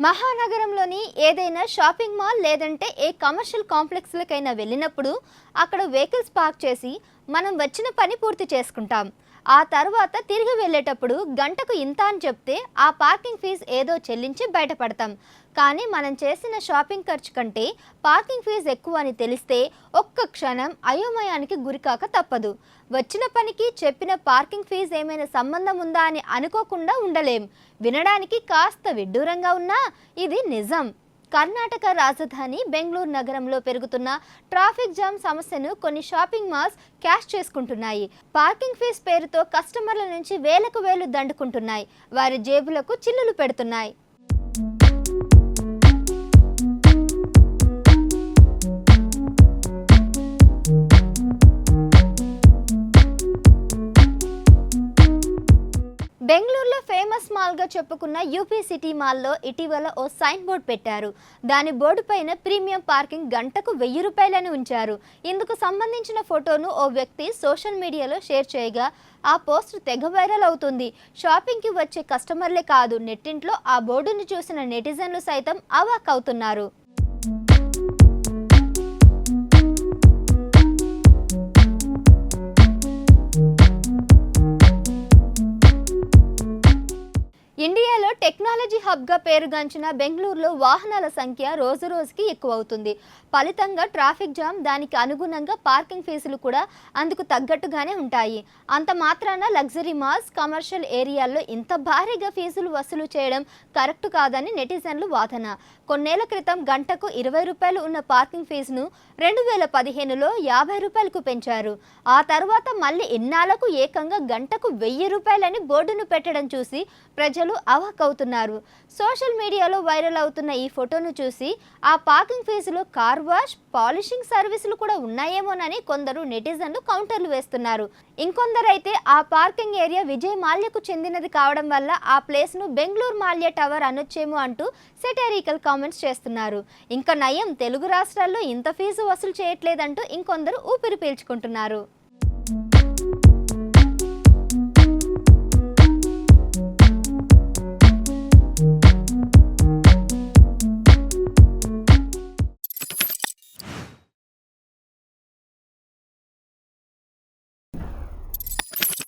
మహానగరంలోని ఏదైనా shopping mall లేదంటే a commercial కాంప్లెక్స్లకైనా వెళ్ళినప్పుడు అక్కడ వెహికల్స్ పార్క్ చేసి మనం వచ్చిన పని పూర్తి చేసుకుంటాం. ఆ తర్వాత తిరిగి వెళ్ళేటప్పుడు గంటకు ఇంత అని చెప్తే ఆ పార్కింగ్ ఫీజు ఏదో చెల్లించి బయటపడతాం. కానీ మనం చేసిన షాపింగ్ ఖర్చు కంటే పార్కింగ్ ఫీజు ఎక్కువ అని తెలిస్తే ఒక్క క్షణం అయోమయానికి గురికాక తప్పదు. వచ్చిన పనికి చెప్పిన పార్కింగ్ ఫీజు ఏమైనా సంబంధం ఉందా అని అనుకోకుండా ఉండలేం. వినడానికి కాస్త విడ్డూరంగా ఉన్నా ఇది నిజం. కర్ణాటక రాజధాని బెంగళూరు నగరంలో పెరుగుతున్న ట్రాఫిక్ జామ్ సమస్యను కొన్ని షాపింగ్ మాల్స్ క్యాష్ చేసుకుంటున్నాయి. పార్కింగ్ ఫీజు పేరుతో కస్టమర్ల నుంచి వేలకు వేలు దండుకుంటున్నాయి. వారి జేబులకు చిల్లులు పెడుతున్నాయి. బెంగళూరులో ఫేమస్ మాల్గా చెప్పుకున్న యూపీ సిటీ మాల్లో ఇటీవల ఓ సైన్ బోర్డ్ పెట్టారు. దాని బోర్డు పైన ప్రీమియం పార్కింగ్ గంటకు వెయ్యి రూపాయలని ఉంచారు. ఇందుకు సంబంధించిన ఫోటోను ఓ వ్యక్తి సోషల్ మీడియాలో షేర్ చేయగా ఆ పోస్ట్ తెగ వైరల్ అవుతుంది. షాపింగ్కి వచ్చే కస్టమర్లే కాదు నెట్టింట్లో ఆ బోర్డును చూసిన నెటిజన్లు సైతం అవాక్ అవుతున్నారు. ఇండియాలో టెక్నాలజీ హబ్గా పేరుగాంచిన బెంగళూరులో వాహనాల సంఖ్య రోజు రోజుకి ఎక్కువ అవుతుంది ఫలితంగా ట్రాఫిక్ జామ్ దానికి అనుగుణంగా పార్కింగ్ ఫీజులు కూడా అందుకు తగ్గట్టుగానే ఉంటాయి. అంత మాత్రాన లగ్జరీ మాల్స్ కమర్షియల్ ఏరియాల్లో ఇంత భారీగా ఫీజులు వసూలు చేయడం కరెక్ట్ కాదని నెటిజన్లు వాదన. కొన్నేళ్ళ క్రితం గంటకు ఇరవై రూపాయలు ఉన్న పార్కింగ్ ఫీజును రెండు వేల పదిహేనులో యాభై రూపాయలకు పెంచారు. ఆ తర్వాత మళ్ళీ ఇన్నాళ్ళకు ఏకంగా గంటకు వెయ్యి రూపాయలని బోర్డును పెట్టడం చూసి ప్రజలు అవాక్ అవుతున్నారు. సోషల్ మీడియాలో వైరల్ అవుతున్న ఈ ఫోటోను చూసి ఆ పార్కింగ్ ఫీజులో కార్ వాష్ పాలిషింగ్ సర్వీసులు కూడా ఉన్నాయేమోనని కొందరు నెటిజన్లు కౌంటర్లు వేస్తున్నారు. ఇంకొందరైతే ఆ పార్కింగ్ ఏరియా విజయ్ మాల్యకు చెందినది కావడం వల్ల ఆ ప్లేస్ను బెంగళూరు మాల్య టవర్ అనొచ్చేమో అంటూ సెటారికల్ కామెంట్స్ చేస్తున్నారు. ఇంకా నయం తెలుగు రాష్ట్రాల్లో ఇంత ఫీజు వసూలు చేయట్లేదంటూ ఇంకొందరు ఊపిరి పీల్చుకుంటున్నారు.